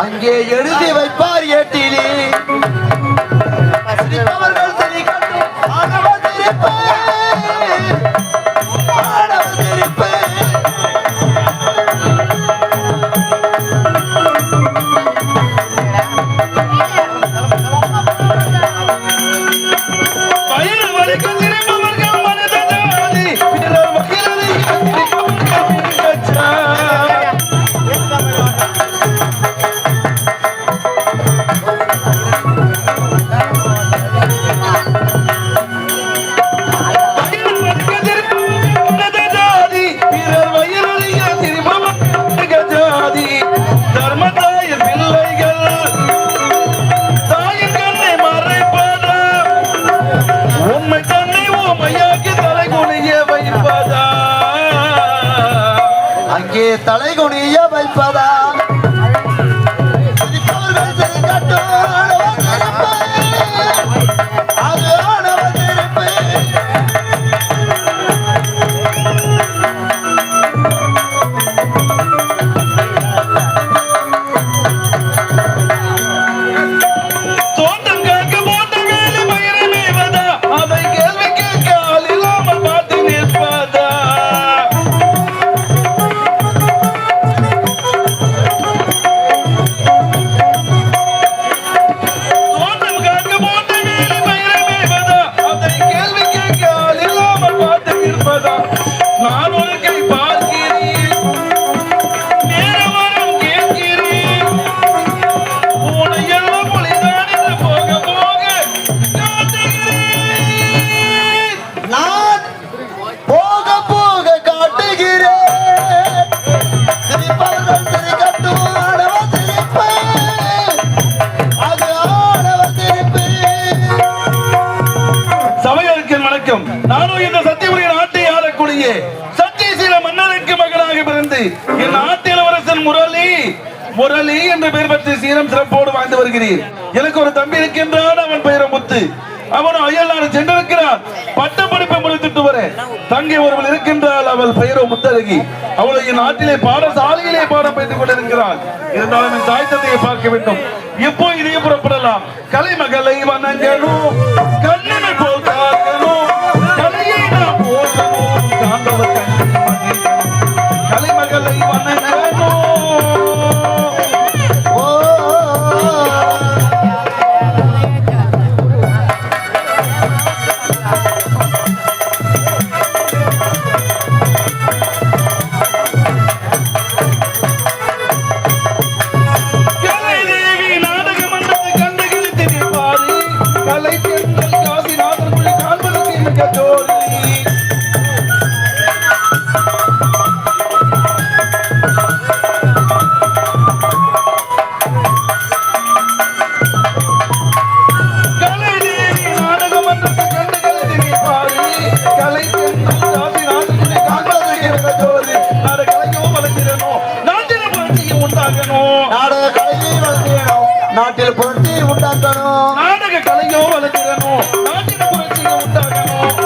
அங்கே எழுதி வைப்பார் ஏட்டிலே. அவர்கள் தலை குனிய வைப்பதா? பிரிட்டிஷில மன்னருக்கு மகனாக பிறந்து என் நாட்டு இளவரசன் முரளி முரளி என்ற பெயர் பற்றி சீரம் சிறப்போடு வாழ்ந்து வருகிறீர். எனக்கு ஒரு தம்பி இருக்கின்றான் அவன் பெயர முத்து. அவனும் அயல்நாடு சென்றிருக்கிறான். பட்ட படிப்பை முடித்துட்டு வர தங்கி ஒருவள் இருக்கின்றால் அவள் பெயரோ முத்தழகி அவளை என் நாட்டிலே பாடசாலையிலே பாடம் பயிற்றுக் கொண்டிருக்கிறாள். இருந்தாலும் என் தாய் தந்தையை பார்க்க வேண்டும். இப்போ இதையும் புறப்படலாம். கலைமகளை வணங்கணும் உண்டாக்கணும் நாடக கலையை வளர்த்திடணும். நாட்டில் புரட்சி உண்டாக்கணும். நாடக கலையும் வளர்த்திடணும். நாட்டில் புரட்சியை உண்டாக்கணும்.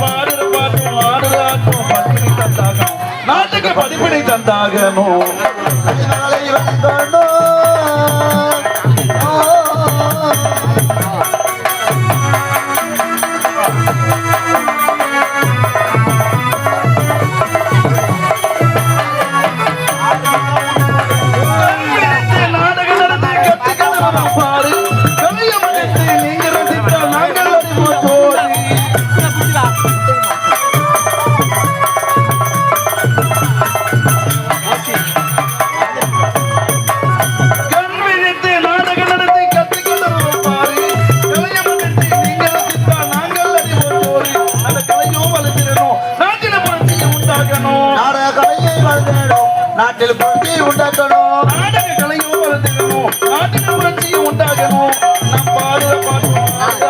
பாடுற பாட்டும் ஆடுறாட்டும் படிப்பினை நாட்டுக்கு படிப்பினை தந்தாகணும். நம் பாடுற பாட்டு.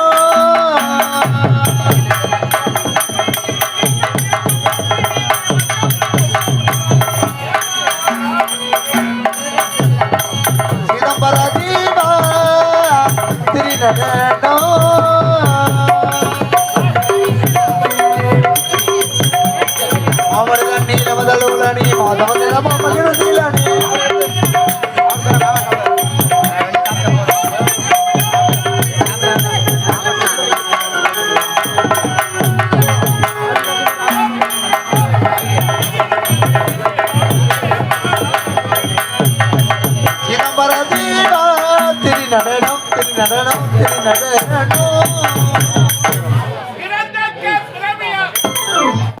திருநடனம் அவர்கள்